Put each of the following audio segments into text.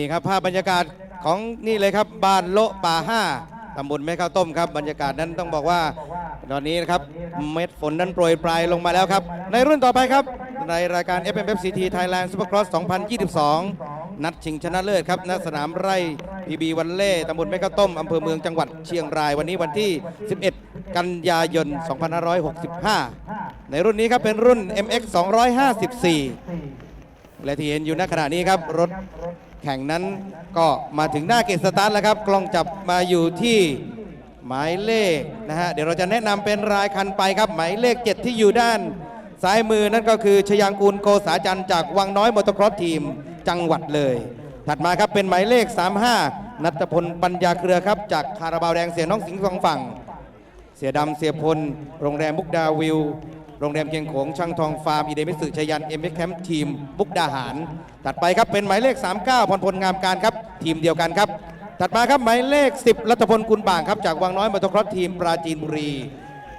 นี่ครับภาพบรรยากาศของนี่เลยครับบ้านโละป่าห้าตำบลแม่ข้าวต้มครับบรรยากาศนั้นต้องบอกว่า ตอนนี้นะครับเม็ดฝนนั้นโปรยปลายลงมาแล้วครับ ในรุ่นต่อไปครับ ในรายการ FMFCT Thailand Supercross 2022 นัดชิงชนะเลิศครับณสนามไร่พีบีวันเล่ตำบลแม่ข้าวต้มอำเภอเมืองจังหวัดเชียงรายวันนี้วันที่ 11 กันยายน 2565 ในรุ่นนี้ครับเป็นรุ่น MX 254 และที่เห็นอยู่ณขณะนี้ครับรถ แข่งนั้นก็มาถึงหน้าเกตสตาร์ทแล้วครับ กล้องจับมาอยู่ที่หมายเลขนะฮะเดี๋ยวเราจะแนะนำเป็นรายคันไปครับ หมายเลข 7 ที่อยู่ด้านซ้ายมือนั่นก็คือชยางกูลโกษาจันทร์จากวังน้อยมอเตอร์ครอสทีมจังหวัดเลย ถัดมาครับเป็นหมายเลข 35 นัทพลปัญญาเครือครับ จากคาราบาวแดงเสียน้องสิงห์สองฝั่ง เสียดำเสียพล โรงแรมมุกดาวิว โรงแรมเกียงโขงช่างทองฟาร์มอีเดมิสึชยันเอ็มเอ็กแคมป์ทีมมุกดาหาร ถัดไปครับเป็นหมายเลข 39พรพลงามการครับ ทีมเดียวกันครับ ถัดมาครับหมายเลข 10 รัตพลกุลบ่างครับ จากวังน้อยมอเตอร์ครอสทีมปราจีนบุรี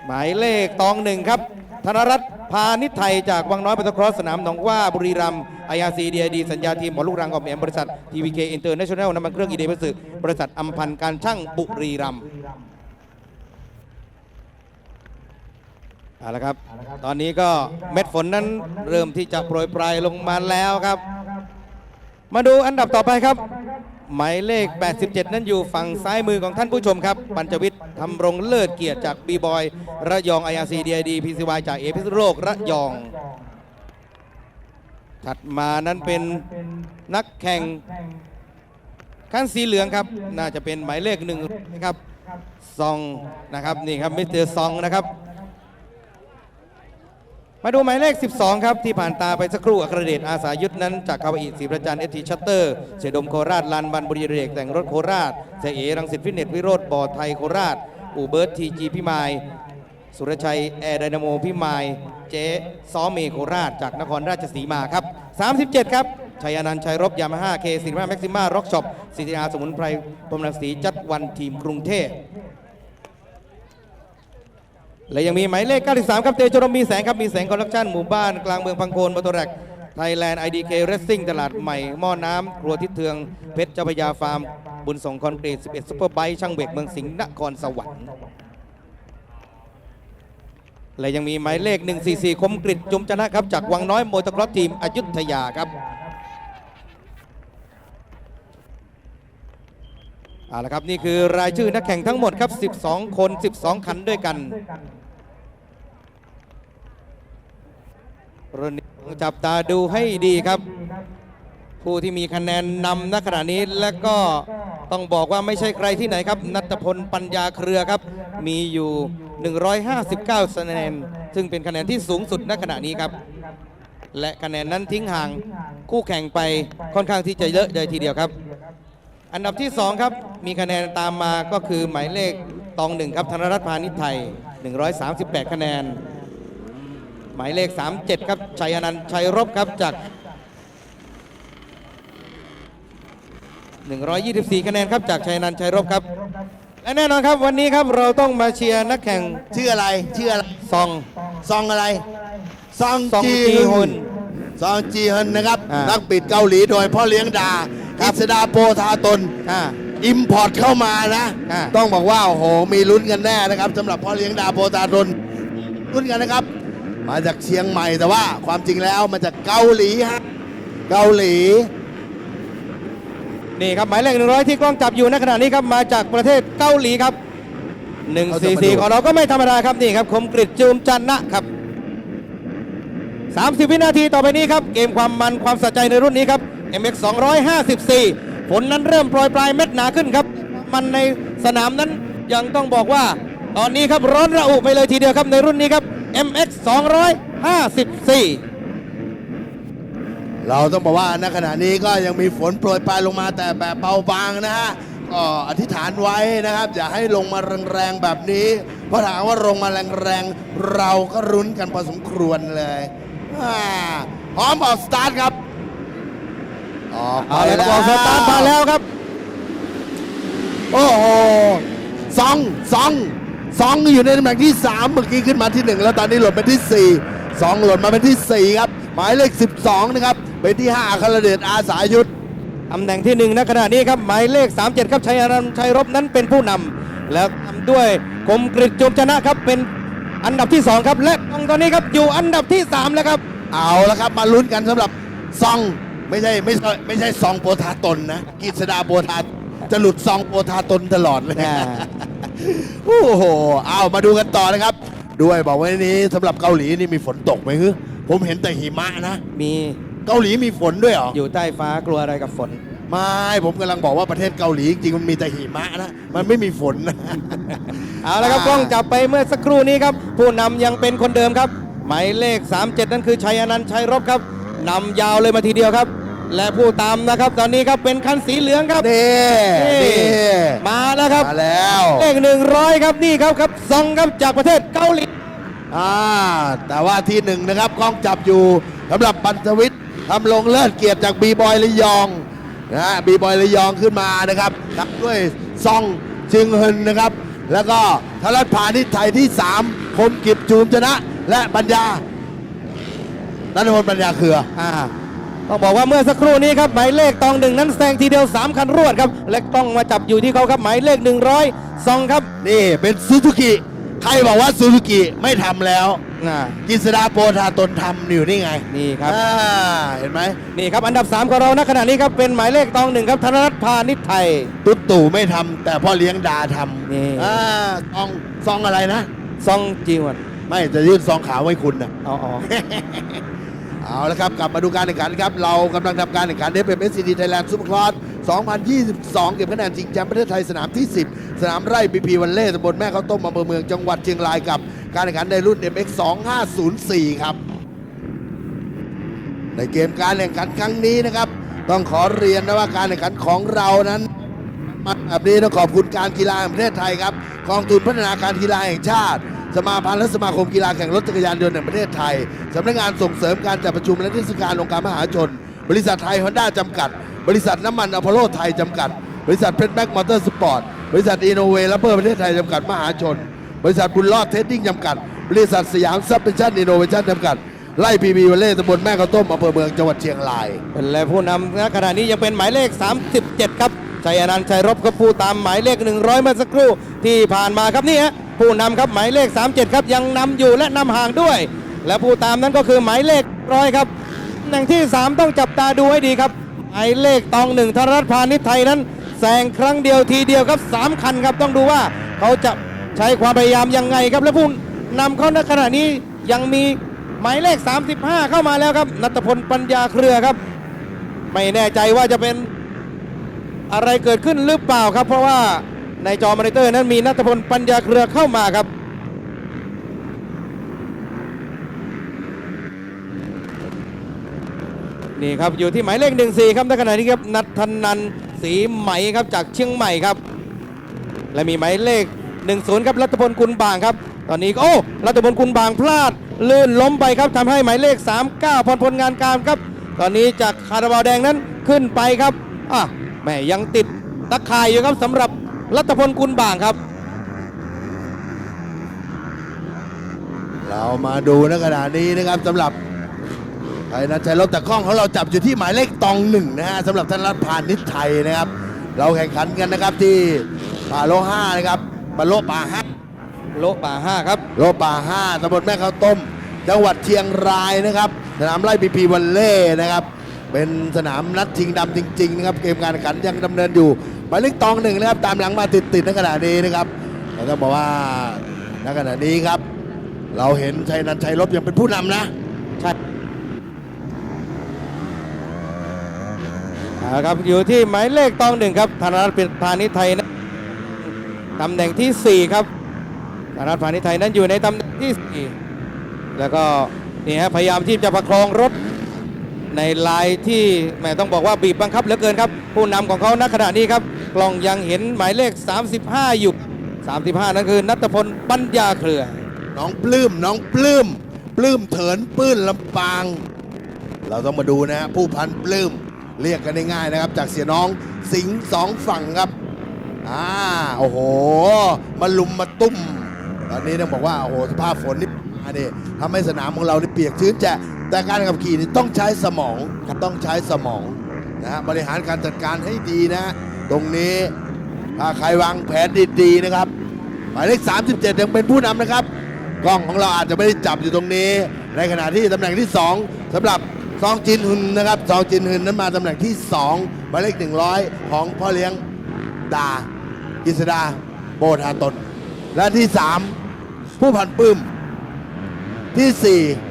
หมายเลขตองหนึ่งครับธนรัตน์พานิชไทยจากวังน้อยมอเตอร์ครอสสนามหนองว่าบุรีรัมย์ไออาร์ซีดีดีสัญญาทีมหมอลูกรังออมแอมบริษัททีวีเคอินเตอร์เนชั่นแนลน้ำมันเครื่องอีเดมิสึบริษัทอัมพันธ์การช่างบุรีรัมย์ เอาละครับ ตอนนี้ก็เม็ดฝนนั้นเริ่มที่จะโปรยปลายลงมาแล้วครับ มาดูอันดับต่อไปครับ หมายเลข 87 นั้นอยู่ฝั่งซ้ายมือของท่านผู้ชมครับ ปัญจวิทย์ทำรงเลิศเกียรติจากบีบอยระยอง IRC DID PCY จากเอพิษณุโลกระยอง ถัดมานั้นเป็นนักแข่งคันสีเหลืองครับ น่าจะเป็นหมายเลขหนึ่งนะครับ ซองนะครับนี่ครับมิสเตอร์ซองนะครับ มาดูหมายเลข 12 ครับ ที่ผ่านตาไปสักครู่อัครเดชอาสายุทธนั้นจากคาวาอิศรีประจันเอทีชัตเตอร์เสดมโคราชลานบันบุรีเรกแต่งรถโคราชเสเอรังสิตฟิตเนสวิโรธบ่อไทยโคราช อูเบิร์ตทีจีพิมาย สุรชัย แอร์ไดนาโมพิมาย เจ๊ซ้อเมโคราช จากนครราชสีมาครับ 37 ครับชัยอนันต์ชัยรบยามาฮ่าเคสินมาแม็กซิมาร็อกช็อปซีทีอาสมุนไพรพรมรังสีจัดวันทีมกรุงเทพ และยังมีหมายเลข 93 ครับ เตโชรมมีแสงครับ มีแสงคอลเลคชั่นหมู่บ้านกลางเมืองพังโคนมอเตอร์แรกไทยแลนด์ไอดีเคเรสซิ่งตลาดใหม่หม้อน้ำครัวทิศเทือง เพชรเจ้าพยาฟาร์ม บุญส่งคอนกรีต 11ซุปเปอร์ไบค์ช่างเบกเมืองสิงห์นครสวรรค์และยังมีหมายเลข 144 คมกริดจุมชนะครับ จากวังน้อยโมตอร์ครอสทีมอยุธยาครับเอาละครับ นี่คือรายชื่อนักแข่งทั้งหมดครับ 12 คน 12 คันด้วยกัน รุ่นนี้จับตาดูให้ดีครับ ผู้ที่มีคะแนนนำณขณะนี้และก็ต้องบอกว่าไม่ใช่ใครที่ไหนครับ นัทพลปัญญาเครือครับ มีอยู่ 159คะแนน ซึ่งเป็นคะแนนที่สูงสุดณขณะนี้ครับ และคะแนนนั้นทิ้งห่างคู่แข่งไปค่อนข้างที่จะเยอะเลยทีเดียวครับ อันดับที่ 2 ครับ มีคะแนนตามมาก็คือหมายเลขตองหนึ่งครับธนรัตน์พาณิชไทย 138 คะแนน หมายเลข 37 ครับ ชัยอนันต์ชัยรบครับจาก 124 คะแนนครับจากชัยอนันต์ชัยรบครับ และแน่นอนครับวันนี้ครับเราต้องมาเชียร์นักแข่งชื่ออะไรชื่ออะไรซองซองอะไรซองซองจีจีฮุนซองจีฮุนนะครับอ่านั นักปิดเกาหลีโดยพ่อเลี้ยงดาครัอิบสดาโปธาตน อ่า อิมพอร์ตเข้ามานะ อ่า ต้องบอกว่า โอ้โห มีลุ้นกันแน่นะครับสำหรับพ่อเลี้ยงดาโปธาตนลุ้นกันนะครับ มาจากเชียงใหม่แต่ว่าความจริงแล้วมาจากเกาหลีฮะเกาหลี นี่ครับหมายเลข100ที่กล้องจับอยู่ในขณะนี้ครับมาจากประเทศเกาหลีครับ144ของเราก็ไม่ธรรมดาครับนี่ครับคมกริดจูมจันนะครับ30วินาทีต่อไปนี้ครับเกมความมันความสะใจในรุ่นนี้ครับ MX 254ฝนนั้นเริ่มโปรยปลายเม็ดหนาขึ้นครับ มันในสนามนั้นยังต้องบอกว่า ตอนนี้ครับร้อนระอุไปเลยทีเดียวครับในรุ่นนี้ครับ MX 254 เราต้องบอกว่าณขณะนี้ก็ยังมีฝนโปรยปลายลงมาแต่แบบเบาบางนะฮะก็อธิษฐานไว้นะครับ อย่าให้ลงมาแรงๆแบบนี้ เพราะถามว่าลงมาแรงๆ เราก็รุ้นกันพอสมควรเลยอ่าพร้อมออกสตาร์ทครับออกไปเอาละครับแล้ออกสตาร์ทมาแล้วครับ โอ้โหสองสอง สองอยู่ในตำแหน่งที่3เมื่อกี้ขึ้นมาที่1แล้วตอนนี้หล่นเป็นที่4 2หล่นมาเป็นที่4ครับ หมายเลข12นะครับเป็นที่5อัครเดชอาสายุทธตำแหน่งที่หนึ่งณขณะนี้ครับหมายเลข 37 ครับชัยอนันต์ชัยรบนั้นเป็นผู้นำแล้วตามด้วยคมกริจจมชนะครับเป็นอันดับที่สองครับและกองตอนนี้ครับอยู่อันดับที่สามแล้วครับ เอาละครับมาลุ้นกันสำหรับซองไม่ใช่ไม่ใช่ไม่ใช่ซองโปธาตนนะกฤษดาโปธาจะหลุดซองโปธาตนตลอดเลย อ่า โอ้โหเอามาดูกันต่อนะครับ ด้วยบอกว่านี้สำหรับเกาหลีนี่มีฝนตกไหมฮึผมเห็นแต่หิมะนะ มีเกาหลีมีฝนด้วยเหรออยู่ใต้ฟ้ากลัวอะไรกับฝน ไม่ผมกำลังบอกว่าประเทศเกาหลีจริงๆมันมีแต่หิมะนะ มันไม่มีฝนนะ เอาละครับอ่ากล้องจับไปเมื่อสักครู่นี้ครับ ผู้นำยังเป็นคนเดิมครับ หมายเลข 37 นั่นคือชัยอนันต์ชัยรบครับนำยาวเลยมาทีเดียวครับ และผู้ตามนะครับ ตอนนี้ครับเป็นคันสีเหลืองครับนี่นี่นี่มาแล้วครับมาแล้วเลขหนึ่งร้อยครับนี่ครับครับซองครับจากประเทศเกาหลีอ่าแต่ว่าที่หนึ่งนะครับกล้องจับอยู่สำหรับปันสวิทย์ทำลงเลิศเกียรติจากบีบอยระยองนะบีบอยระยองขึ้นมานะครับนับด้วยซองจึงเฮินนะครับ แล้วก็ธรัตน์พาณิชย์ไทยที่ 3 คมกิจจูมชนะ และปัญญานันทพลปัญญาเครืออ่า ต้องบอกว่าเมื่อสักครู่นี้ครับหมายเลขตองหนึ่งนั้นแซงทีเดียว 3 คันรวดครับ และกล้องมาจับอยู่ที่เขาครับหมายเลข 100ซองครับนี่เป็นซูซูกิใครบอกว่าซูซูกิไม่ทำแล้วน่ะกิษดาโปธาตนทำอยู่นี่ไงนี่ครับ อ่าเห็นไหมนี่ครับอันดับ 3 ของเราณขณะนี้ครับเป็นหมายเลขตองหนึ่งครับธนรัตน์พาณิชย์ไทย ตุ๊ดตู่ไม่ทำแต่พ่อเลี้ยงดาทนี่ำอ่าซองซองอะไรนะ ซองจีวอนไม่จะยื่นซองขาวให้คุณนะ อ๋ออ๋อ เอาละครับ กลับมาดูการแข่งขันครับ เรากำลังทำการแข่งขัน FMSCD Thailand Super Cross 2022 เก็บคะแนนชิงแชมป์ประเทศไทยสนามที่ 10 สนามไร่ปีพีวันเล่ตำบลแม่ข้าวต้มอำเภอเมืองจังหวัดเชียงรายกับการแข่งขันในรุ่น MX 2504 ครับ ในเกมการแข่งขันครั้งนี้นะครับ ต้องขอเรียนนะว่าการแข่งขันของเรานั้นมาแบบนี้ต้องขอบคุณการกีฬาแห่งประเทศไทยครับกองทุนพัฒนาการกีฬาแห่งชาติ สมาพันธ์และสมาคมกีฬาแข่งรถจักรยานยนต์แห่งประเทศไทย สำนักงานส่งเสริมการจัดประชุมและเทศกาลองค์การมหาชน บริษัทไทยฮอนด้าจำกัด บริษัทน้ำมันอพอลโลไทยจำกัด บริษัทเพชรแบ็กมอเตอร์สปอร์ต บริษัทอินโนเวและเพื่อประเทศไทยจำกัดมหาชน บริษัทบุญรอดเทสติ้งจำกัด บริษัทสยามซับเพนชั่นอินโนเวชั่นจำกัด ไล่พีบีวันเล่ตำบลแม่ข้าวต้มอำเภอเมืองจังหวัดเชียงราย เป็นและผู้นำณขณะนี้ยังเป็นหมายเลข 37 ครับ ชัยอนันต์ชัยรบครับผู้ตามหมายเลข 100 เมื่อสักครู่ที่ผ่านมาครับนี่ฮะผู้นำครับหมายเลข 37 ครับยังนำอยู่และนำห่างด้วย และผู้ตามนั้นก็คือหมายเลขร้อยครับตำแหน่งที่ 3 ต้องจับตาดูให้ดีครับ หมายเลขตองหนึ่งธนรัฐพาณิชย์ไทยนั้นแซงครั้งเดียวทีเดียวครับ 3 คันครับต้องดูว่าเขาจะใช้ความพยายามยังไงครับและผู้นำเขาณขณะนี้ยังมีหมายเลข 35 เข้ามาแล้วครับนัตพลปัญญาเครือครับ ไม่แน่ใจว่าจะเป็น อะไรเกิดขึ้นหรือเปล่าครับ เพราะว่าในจอมอนิเตอร์นั้นมีนัทพลปัญญาเครือเข้ามาครับนี่ครับอยู่ที่หมายเลขหนึ่งสี่ครับในขณะนี้ครับนัทนันสีไหมครับจากเชียงใหม่ครับ และมีหมายเลข 10 ครับรัตพลกุลบางครับ ตอนนี้โอ้รัตพลกุลบางพลาด ลื่นล้มไปครับทำให้หมายเลข 39พรพลงานการครับ ตอนนี้จากคาราบาวแดงนั้นขึ้นไปครับอะ แหม่ยังติดตะข่ายอยู่ครับสำหรับรัตพลกุลบางครับ เรามาดูในขณะนี้นะครับสำหรับไทยนันชัยรถแต่กล้องของเราจับอยู่ที่หมายเลขตองหนึ่งนะฮะสำหรับท่านรัฐพานิชไทยนะครับ เราแข่งขันกันนะครับที่ป่าโลห้านะครับป่าโลป่าห้าโลป่าห้าครับโลป่าห้าตำบลแม่ข้าวต้ม จังหวัดเชียงรายนะครับสนามไล่ปีพีวันเล่นะครับ เป็นสนามนัดชิงดำจริง ๆ นะครับ เกมการแข่งขันยังดำเนินอยู่หมายเลขตองหนึ่งนะครับ ตามหลังมาติดๆในขณะนี้นะครับเราต้องบอกว่าในขณะนี้ครับ เราเห็นชัยนันชัยรบยังเป็นผู้นำนะใช่ครับอยู่ที่หมายเลขตองหนึ่งครับธนรัตน์เป็นพาณิชไทยนะตำแหน่งที่ 4 ครับธนรัตน์พาณิชไทยนั้นอยู่ในตำแหน่งที่ 4 แล้วก็นี่ฮะพยายามที่จะประคองรถ ในลายที่แหมต้องบอกว่าบีบบังคับเหลือเกินครับ ผู้นำของเขาณขณะนี้ครับกล้องยังเห็นหมายเลข 35 อยู่ 35 นั่นคือนัทพลปัญญาเครือ น้องปลื้มน้องปลื้มปลื้มเถินปื้นลำปาง เราต้องมาดูนะ ผู้พันปลื้มเรียกกันง่ายๆนะครับ จากเสียน้องสิงสองฝั่งครับอ่าโอ้โห มาลุมมาตุ้ม ตอนนี้ต้องบอกว่า โอ้โห สภาพฝนนี่มาเนี่ยทำให้สนามของเรานี่เปียกชื้นแจะ แต่การขับขี่นี่ต้องใช้สมองต้องใช้สมองนะฮะบริหารการจัดการให้ดีนะฮะตรงนี้ถ้าใครวางแผนดีๆนะครับหมายเลข 37 ยังเป็นผู้นำนะครับ กล้องของเราอาจจะไม่ได้จับอยู่ตรงนี้ ในขณะที่ตำแหน่งที่ 2สำหรับซองจินฮึนนะครับซองจินฮึนนั้นมาตำแหน่งที่2หมายเลข 100 ของพ่อเลี้ยงดากิษดาโบธาตน และที่ 3 ผู้พันปื้มที่ 4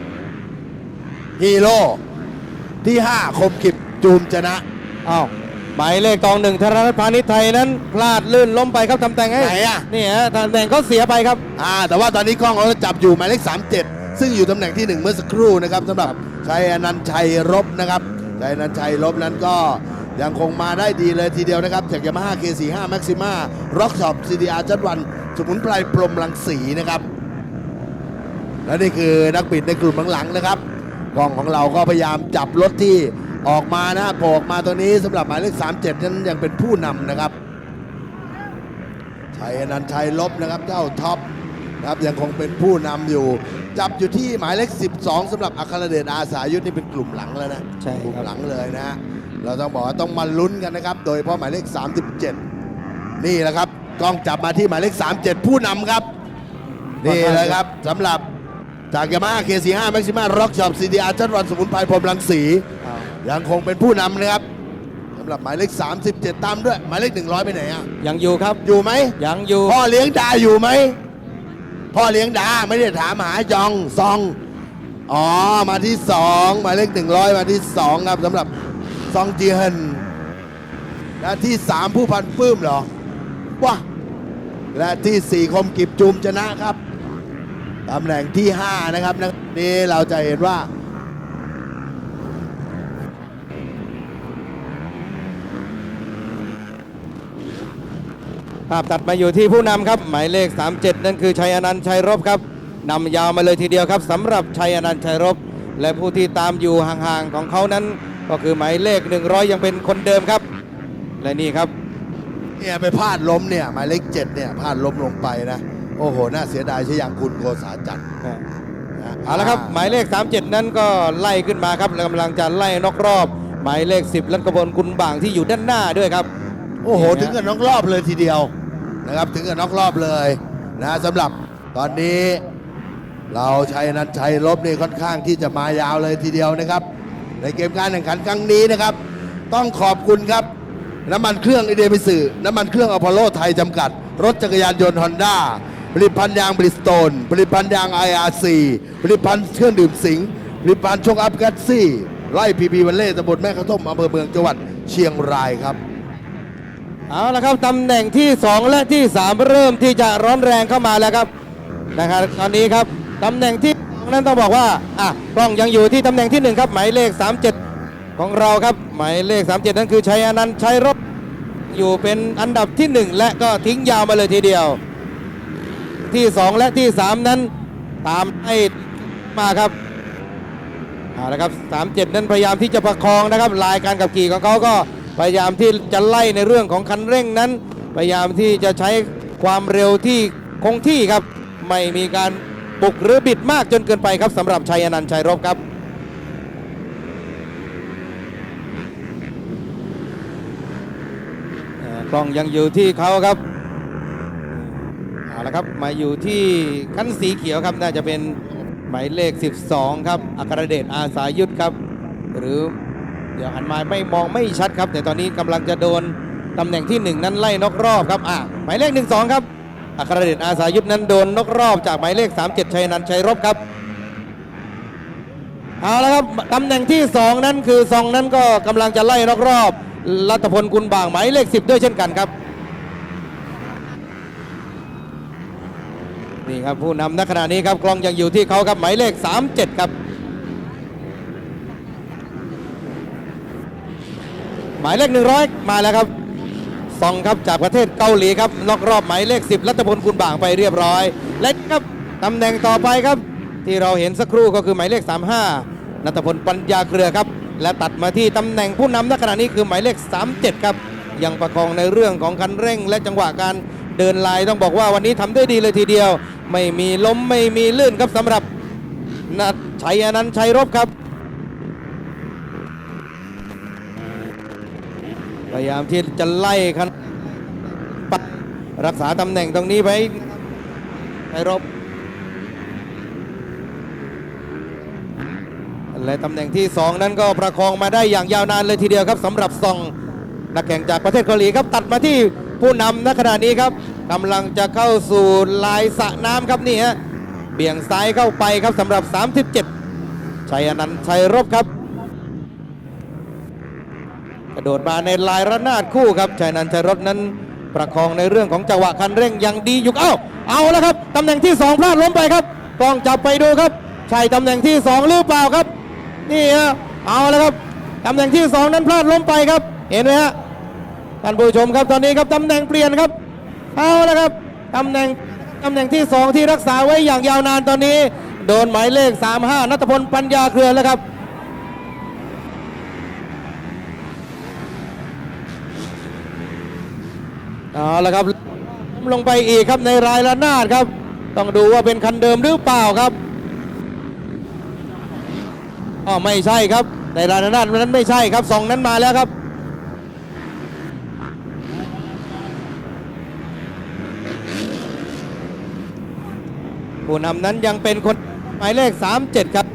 ฮีโร่ที่ 5 คมกิบจูมชนะอ้าวหมายเลขตองหนึ่งธนรัตน์พาณิชย์ไทยนั้น พลาดลื่นล้มไปครับทำแต่งให้ไหนอะนี่ฮะตำแหน่งเขาเสียไปครับอ่าแต่ว่าตอนนี้กล้องเราจับอยู่หมายเลข 37 ซึ่งอยู่ตำแหน่งที่ 1 เมื่อสักครู่นะครับสำหรับชัยอนันต์ชัยรบนะครับชัยอนันต์ชัยรบนั้นก็ยังคงมาได้ดีเลยทีเดียวนะครับจากยามาฮ่า K45 Maxima Rock Shop CDR จัดวันสมุนไพรพรหมรังสีนะครับ และนี่คือนักบิดในกลุ่มหลังๆนะครับ กล้องของเราก็พยายามจับรถที่ออกมานะโผล่ออกมาตัวนี้สำหรับหมายเลข37 นั้นยังเป็นผู้นำนะครับชัยอนันต์ชัยลบนะครับเจ้าท็อปนะครับยังคงเป็นผู้นำอยู่ จับอยู่ที่หมายเลข 12สำหรับอัครเดชอาสายุทธนี่เป็นกลุ่มหลังแล้วนะใช่ครับ กลุ่มหลังเลยนะฮะเราต้องบอกว่าต้องมาลุ้นกันนะครับ โดยเฉพาะหมายเลข 37 นี่แหละครับกล้องจับมาที่หมายเลข 37 ผู้นำครับ นี่เลยครับสำหรับ จากยามาฮ่า K45 Maxima Rock Shop CDR จัดวันสมุนไพรพรหมรังสีอ้าวยังคงเป็นผู้นำนะครับสำหรับหมายเลข 37 ตามด้วย หมายเลข 100 ไปไหนอะ ยังอยู่ครับ อยู่ไหม ยังอยู่ พ่อเลี้ยงดาอยู่ไหม พ่อเลี้ยงดาไม่ได้ถามหาจองซอง อ๋อ มาที่สองหมายเลขหนึ่งร้อยมาที่สองครับสำหรับซองจีเฮนและที่สามผู้พันปื้มเหรอว้าและที่สี่คมกิบจูมชนะครับ ตำแหน่งที่ห้านะครับนี่เราจะเห็นว่าภาพตัดมาอยู่ที่ผู้นำครับ หมายเลข 37 นั่นคือชัยอนันต์ชัยรบครับนำยาวมาเลยทีเดียวครับสำหรับชัยอนันต์ชัยรบ และผู้ที่ตามอยู่ห่างๆของเขานั้น ก็คือหมายเลข 100 ยังเป็นคนเดิมครับ และนี่ครับเนี่ยไปพลาดล้มเนี่ยหมายเลขเจ็ดเนี่ยพลาดล้มลงไปนะ โอ้โห น่าเสียดายใช่ยังคุณโกษาจัดนะเอาละครับ หมายเลข 37 นั้นก็ไล่ขึ้นมาครับและกำลังจะไล่นอกรอบ หมายเลข 10 ลันกบลกุลบางที่อยู่ด้านหน้าด้วยครับ โอ้โหนี่นะถึงกับน็อกรอบเลยทีเดียวนะครับ ถึงกับน็อกรอบเลยนะสำหรับตอนนี้เราชัยนันชัยลบนี่ค่อนข้างที่จะมายาวเลยทีเดียวนะครับ ในเกมการแข่งขันครั้งนี้นะครับ ต้องขอบคุณครับ น้ำมันเครื่องอีเดมิสึน้ำมันเครื่องอพอลโลไทยจำกัด รถจักรยานยนต์ฮอนด้า ผลิตภัณฑ์ยางบริสโตนผลิตภัณฑ์ยาง IRC ผลิตภัณฑ์เครื่องดื่มสิงผลิตภัณฑ์ชคอัพกัตซี่ไล่พีพีวันเล่ตำบลแม่ข้าวต้มอำเภอเมืองจังหวัดเชียงรายครับ เอาละครับตำแหน่งที่ 2 และที่ 3 เริ่มที่จะร้อนแรงเข้ามาแล้วครับนะครับตอนนี้ครับตำแหน่งที่นั้นต้องบอกว่าอะกล้องยังอยู่ที่ตำแหน่งที่ 1 ครับ หมายเลข 37 ของเราครับ หมายเลข 37 นั่นคือชัยอนันต์ชัยรบอยู่เป็นอันดับที่ 1 และก็ทิ้งยาวมาเลยทีเดียว ที่ 2 และที่ 3 นั้น ตามให้มาครับเอาละครับ37 นั้นพยายามที่จะประคองนะครับ ลายการขับขี่ของเขาก็พยายามที่จะไล่ในเรื่องของคันเร่งนั้น พยายามที่จะใช้ความเร็วที่คงที่ครับ ไม่มีการบุกหรือบิดมากจนเกินไปครับสำหรับชัยอนันต์ชัยรบครับกล้องยังอยู่ที่เขาครับ เอาละครับมาอยู่ที่คันสีเขียวครับน่าจะเป็นหมายเลข 12 ครับอัครเดชอาสายุทธครับ หรือเดี๋ยวหันมาไม่มองไม่ชัดครับ แต่ตอนนี้กำลังจะโดนตำแหน่งที่ 1 นั้นไล่นกรอบครับอะหมายเลข 12 ครับอัครเดชอาสายุทธนั้นโดนนกรอบจากหมายเลข 37 ชัยนันชัยรบครับเอาละครับตำแหน่งที่ 2 นั้นคือซองนั้นก็กำลังจะไล่รอบรอบรัตพลกุลบางหมายเลข 10 ด้วยเช่นกันครับ ครับผู้นำณขณะนี้ครับกล้องยังอยู่ที่เขาครับหมายเลข 37 ครับ หมายเลข 100 มาแล้วครับซองครับจากประเทศเกาหลีครับนอกรอบหมายเลข 10 รัตพลกุลบางไปเรียบร้อยและครับตำแหน่งต่อไปครับ ที่เราเห็นสักครู่ก็คือหมายเลข 35 นัตพลปัญญาเครือครับ และตัดมาที่ตำแหน่งผู้นำณขณะนี้คือหมายเลข 37 ครับ ยังประคองในเรื่องของคันเร่งและจังหวะการเดินลายต้องบอกว่าวันนี้ทำได้ดีเลยทีเดียว ไม่มีล้มไม่มีลื่นครับสำหรับนัทชัยอนันต์ชัยรบครับ พยายามที่จะไล่คันปัดรักษาตำแหน่งตรงนี้ไว้ไอ้รบ และตำแหน่งที่ 2 นั้นก็ประคองมาได้อย่างยาวนานเลยทีเดียวครับสำหรับซองนักแข่งจากประเทศเกาหลีครับตัดมาที่ ผู้นำณขณะนี้ครับกำลังจะเข้าสู่ลายสระน้ำครับนี่ฮะเบี่ยงซ้ายเข้าไปครับสำหรับ 37ชัยอนันต์ชัยรบครับ กระโดดมาในลายระนาดคู่ครับชัยอนันต์ชัยรบนั้นประคองในเรื่องของจังหวะคันเร่งอย่างดีอยู่เอ้าเอาแล้วครับตำแหน่งที่สองพลาดล้มไปครับกล้องจับไปดูครับใช่ตำแหน่งที่สองหรือเปล่าครับ นี่ฮะเอาแล้วครับตำแหน่งที่สองนั้นพลาดล้มไปครับ เห็นไหมฮะ ท่านผู้ชมครับตอนนี้ครับตำแหน่งเปลี่ยนครับเอาแล้วครับตำแหน่งตำแหน่งที่สองที่รักษาไว้อย่างยาวนานตอนนี้ โดนหมายเลข 35นัทพลปัญญาเครือแล้วครับเอาละครับลงไปอีกครับในรายละนาดครับ ต้องดูว่าเป็นคันเดิมหรือเปล่าครับอ๋อไม่ใช่ครับในรายละนาดนั้นไม่ใช่ครับสองนั้นมาแล้วครับ ผู้นำนั้นยังเป็นคนหมายเลข 37 ครับ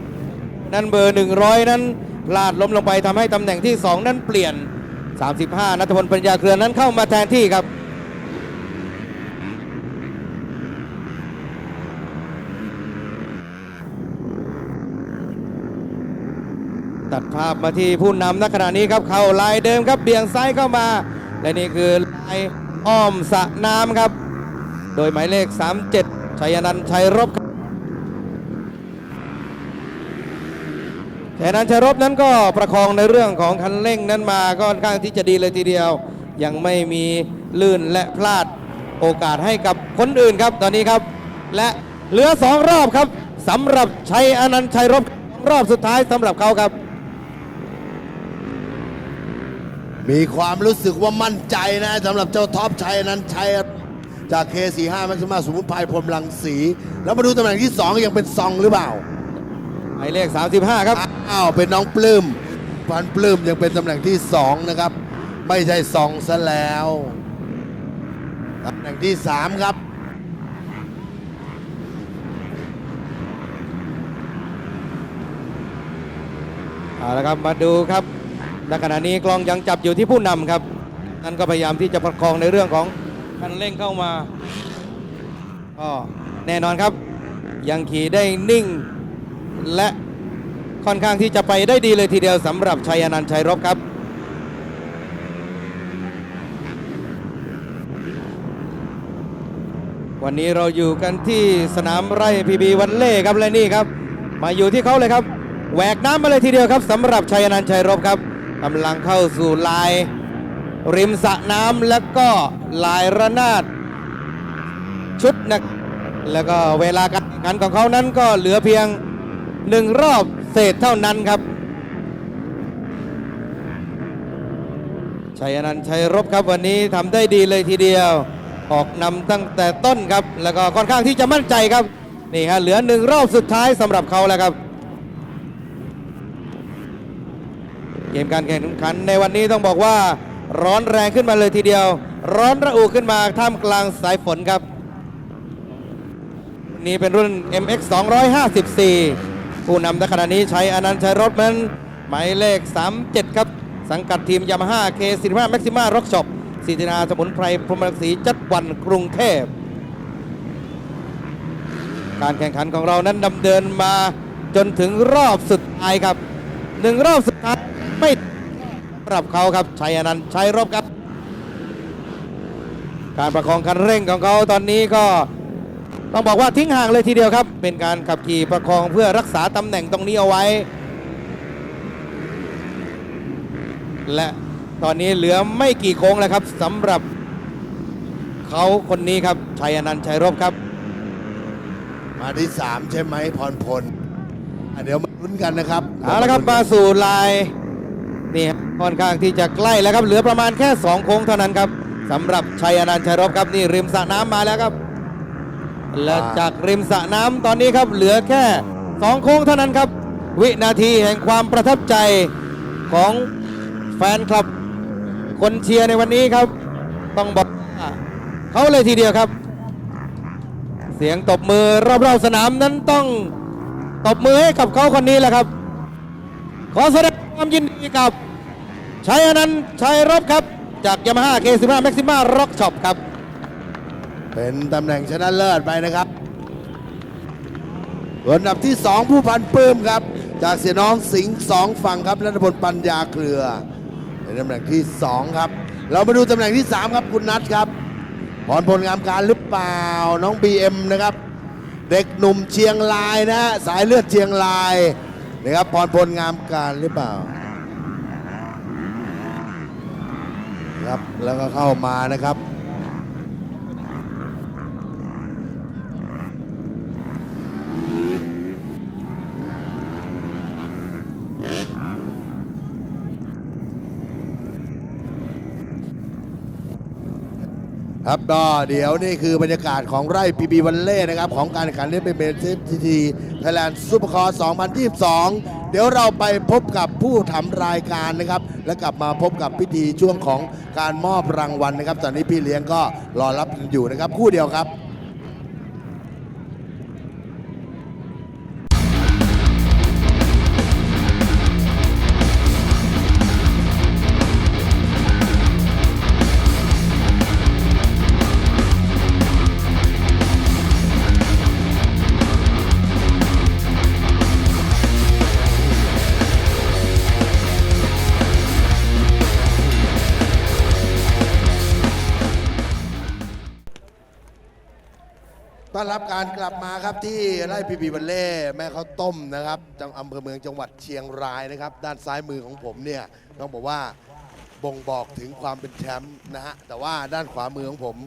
นั้นเบอร์ 100 นั้นพลาดล้มลงไปทำให้ตำแหน่งที่ 2 นั้นเปลี่ยน 35 นัทพลปัญญาเครือนั้นเข้ามาแทนที่ครับตัดภาพมาที่ผู้นำนักขณะนี้ครับ เข้าลายเดิมครับเบี่ยงซ้ายเข้ามา และนี่คือลายอ้อมสะน้ำครับ โดยหมายเลข 37 ชัยนันชัยรบชัยนันชัยรบนั้นก็ประคองในเรื่องของคันเร่งนั้นมาก็ค่อนข้างที่จะดีเลยทีเดียว ยังไม่มีลื่นและพลาดโอกาสให้กับคนอื่นครับตอนนี้ครับ และเหลือสองรอบครับสำหรับชัยอนันต์ชัยรบรอบสุดท้ายสำหรับเขาครับ มีความรู้สึกว่ามั่นใจนะสำหรับเจ้าท็อปชัยนั้นชัย จาก K45 แม็กซิมาสมุนไพรพรหมลังสี แล้วมาดูตำแหน่งที่ 2 ยังเป็นซองหรือเปล่าหมายเลข 35 ครับ อ้าวเป็นน้องปลื้มพันปลื้มยังเป็นตำแหน่งที่ 2 นะครับ ไม่ใช่ซองซะแล้วตำแหน่งที่ 3 ครับเอาละครับมาดูครับณขณะนี้กล้องยังจับอยู่ที่ผู้นำครับนั่นก็พยายามที่จะประคองในเรื่องของ คันเร่งเข้ามาก็แน่นอนครับ ยังขี่ได้นิ่ง และค่อนข้างที่จะไปได้ดีเลยทีเดียวสำหรับชัยอนันต์ชัยรบครับวันนี้เราอยู่กันที่สนามไร่พีบีวันเล่ครับและนี่ครับ มาอยู่ที่เขาเลยครับแหวกน้ำมาเลยทีเดียวครับสำหรับชัยนันชัยรบครับกำลังเข้าสู่ลาย ริมสระน้ำแล้วก็ลายระนาดชุดนะแล้วก็เวลาการแข่งขันของเขานั้นก็เหลือเพียงหนึ่งรอบเศษเท่านั้นครับ ชัยนันชัยรบครับวันนี้ทำได้ดีเลยทีเดียว ออกนำตั้งแต่ต้นครับ แล้วก็ค่อนข้างที่จะมั่นใจครับ นี่ฮะเหลือหนึ่งรอบสุดท้ายสำหรับเขาแล้วครับ เกมการแข่งขันในวันนี้ต้องบอกว่า ร้อนแรงขึ้นมาเลยทีเดียว ร้อนระอุขึ้นมาท่ามกลางสายฝนครับ นี่เป็นรุ่น MX 254 ผู้นำในขณะนี้ใช้อนันต์ชัยรถมันหมายเลข 37 ครับ สังกัดทีมยามาฮ่า K45 Maxima Rock Shop สิทธินาสมุนไพรพรหมรังสีจัดวันกรุงเทพ การแข่งขันของเรานั้นดำเนินมาจนถึงรอบสุดท้ายครับหนึ่งรอบสุดท้ายำหรับเขาครับชัยอนันต์ชัยรบครับ การประคองคันเร่งของเขาตอนนี้ก็ต้องบอกว่าทิ้งห่างเลยทีเดียวครับ เป็นการขับขี่ประคองเพื่อรักษาตำแหน่งตรงนี้เอาไว้ และตอนนี้เหลือไม่กี่โค้งแล้วครับสำหรับเขาคนนี้ครับชัยอนันต์ชัยรบครับ มาที่ 3 ใช่ไหมพรพลอะเดี๋ยวมาลุ้นกันนะครับเอาละครับมาสู่ลายนี่ครับ ค่อนข้างที่จะใกล้แล้วครับเหลือประมาณแค่ 2 โค้งเท่านั้นครับสำหรับชัยอนันต์ชัยรบครับนี่ริมสระน้ำมาแล้วครับ และจากริมสระน้ำตอนนี้ครับเหลือแค่ 2 โค้งเท่านั้นครับ วินาทีแห่งความประทับใจของแฟนคลับคนเชียร์ในวันนี้ครับ ต้องบอกเขาเลยทีเดียวครับ เสียงตบมือรอบๆสนามนั้นต้องตบมือให้กับเขาคนนี้แหละครับ ขอแสดงความยินดีกับ ชัยอนันต์ชัยรบครับ จากยามาฮ่าเคสิบห้าแม็กซิมาร็อกช็อปครับ เป็นตำแหน่งชนะเลิศไปนะครับอันดับที่ 2 ผู้พันปื้มครับ จากเสียน้องสิงห์สองฝั่งครับนัทพลปัญญาเครือเป็นตำแหน่งที่ 2 ครับ เรามาดูตำแหน่งที่ 3 ครับคุณนัทครับพรพลงามการหรือเปล่าน้อง BM นะครับ เด็กหนุ่มเชียงรายนะฮะสายเลือดเชียงรายนะครับพรพลงามการหรือเปล่า ครับ แล้วก็เข้ามานะครับครับก็เดี๋ยวนี่คือบรรยากาศของไร่พีบีวันเล่นะครับ ของการแข่งขันเล่นเป็นเบสทีทีไทยแลนด์ซูเปอร์คอร์2022 เดี๋ยวเราไปพบกับผู้ทำรายการนะครับ และกลับมาพบกับพิธีช่วงของการมอบรางวัลนะครับ ตอนนี้พี่เลี้ยงก็รอรับอยู่นะครับ คู่เดียวครับ ต้อนรับการกลับมาครับที่ไร่พีบีบัลเล่แม่ข้าวต้มนะครับจังอำเภอเมืองจังหวัดเชียงรายนะครับ ด้านซ้ายมือของผมเนี่ยต้องบอกว่าบ่งบอกถึงความเป็นแชมป์นะฮะแต่ว่าด้านขวามือของผม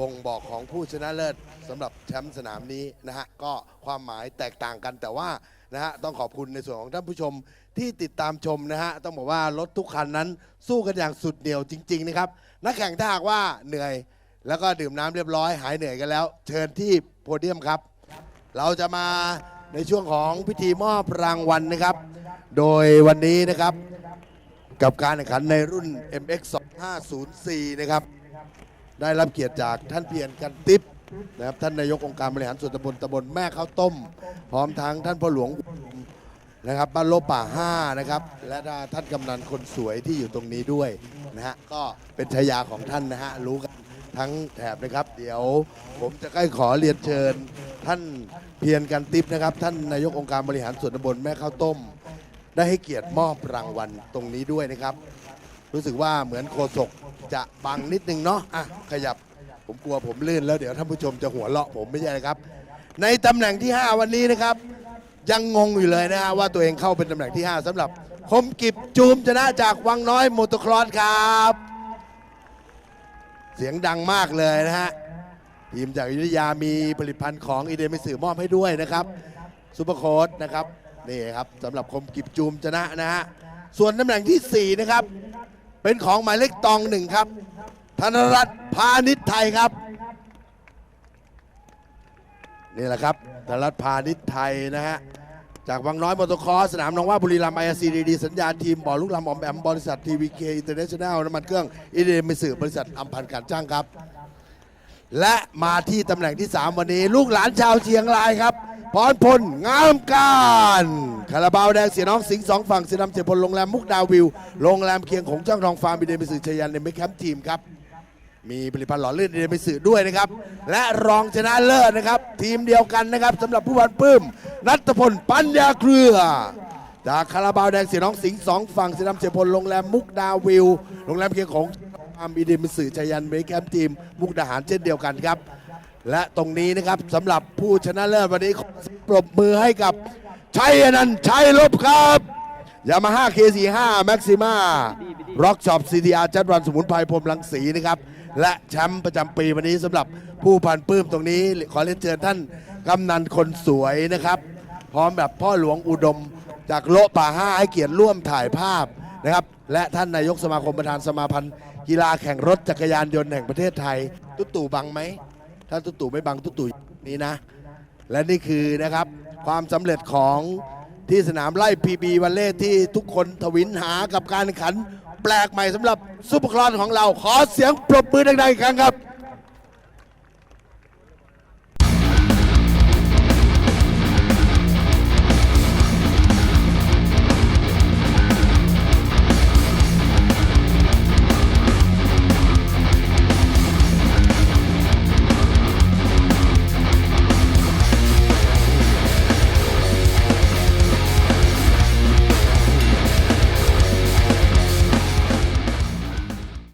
บ่งบอกของผู้ชนะเลิศสำหรับแชมป์สนามนี้นะฮะก็ความหมายแตกต่างกันแต่ว่านะฮะต้องขอบคุณในส่วนของท่านผู้ชมที่ติดตามชมนะฮะต้องบอกว่ารถทุกคันนั้นสู้กันอย่างสุดเหนียวจริง ๆ นะครับ นักแข่งถ้าหากว่าเหนื่อย แล้วก็ดื่มน้ำเรียบร้อยหายเหนื่อยกันแล้ว เชิญที่โพเดียมครับ เราจะมาในช่วงของพิธีมอบรางวัลนะครับ โดยวันนี้นะครับ กับการแข่งขันในรุ่น MX 2504นะครับ ได้รับเกียรติจากท่านเพียรกันติปนะครับท่านนายกองค์การบริหารส่วนตำบลตำบลแม่ข้าวต้ม พร้อมทั้งท่านพ่อหลวงนะครับบ้านโลป่าห้านะครับ และท่านกำนันคนสวยที่อยู่ตรงนี้ด้วยนะฮะก็เป็นชายาของท่านนะฮะรู้กัน ทั้งแถบนะครับ เดี๋ยวผมจะใกล้ขอเรียนเชิญ ท่านเพียรกันติปนะครับ ท่านนายกองค์การบริหารส่วนตำบลแม่ข้าวต้ม ได้ให้เกียรติมอบรางวัลตรงนี้ด้วยนะครับ รู้สึกว่าเหมือนโคศกจะบังนิดนึงเนาะอะขยับผมกลัวผมลื่นแล้วเดี๋ยวท่านผู้ชมจะหัวเราะผมไม่ใช่นะครับ ในตำแหน่งที่ 5 วันนี้นะครับ ยังงงอยู่เลยนะฮะว่าตัวเองเข้าเป็นตำแหน่งที่ 5สำหรับคมกิบจูมชนะจากวังน้อยโมอเตครอสครับ เสียงดังมากเลยนะฮะทีมจากอยุธยามีผลิตภัณฑ์ของอีเดมิสือมอบให้ด้วยนะครับซูเปอร์โค้ดนะครับนี่ครับสำหรับคมกิบจูมชนะนะฮะส่วนตำแหน่งทีสี่4 นะครับ เป็นของหมายเลขตองหนึ่งครับ ธนรัตน์พาณิชย์ไทยครับ นี่แหละครับธนรัตน์พาณิชย์ไทยนะฮะ จากวังน้อยมอเตอร์คอร์สสนามหนองว่าบุรีรัมย์ไอซีดีดีสัญญาณทีมบ่อลูกลำออมแอมบริษัททีวีเคอินเตอร์เนชั่นแนลน้ำมันเครื่องอินเดียมิสือบริษัทอัมพันธ์การจ้างครับ และมาที่ตำแหน่งที่ 3 วันนี้ ลูกหลานชาวเชียงรายครับพรพลงามการคาราบาวแดงเสียน้องสิงห์สองฝั่งเสียดำเสียพลโรงแรมมุกดาวิวโรงแรมเคียงของเจ้าทองฟาร์มบิเดนมิสือชยันในเมคแคมป์ทีมครับ มีผลิตภัณฑ์หล่อลื่นเดนมิสือด้วยนะครับ และรองชนะเลิศนะครับ ทีมเดียวกันนะครับสำหรับผู้บันปื้ม นัทพลปัญญาเครือ จากคาราบาวแดงเสียน้องสิงห์สองฝั่งเสียดำเสียพลโรงแรมมุกดาวิวโรงแรมเคียงของความอิดิมิสือชยันเมคแคมทีม มุกดาหารเช่นเดียวกันครับ และตรงนี้นะครับสำหรับผู้ชนะเลิศวันนี้ขอปรบมือให้กับชัยอนันต์ชัยลบครับยามาฮ่า K45 Maxima Rock Shop CTR จัดวันสมุนไพรพรมรังสีนะครับ และแชมป์ประจำปีวันนี้สำหรับผู้พันปื้มตรงนี้ ขอเรียนเชิญท่านกำนันคนสวยนะครับ พร้อมแบบพ่อหลวงอุดม จากโลป่าห้าให้เกียรติร่วมถ่ายภาพนะครับ และท่านนายกสมาคมประธานสมาพันธ์กีฬาแข่งรถจักรยานยนต์แห่งประเทศไทย ตุ๊ตู่บังไหมถ้าตุ๊ตู่ไม่บังตุ๊ตู่นี้นะ และนี่คือนะครับความสำเร็จของที่สนามไล่พีบีวันเล่ที่ทุกคนทวินหากับการขัน แปลกใหม่สำหรับซุปเปอร์คลอนของเรา ขอเสียงปรบมือดังๆอีกครั้งครับ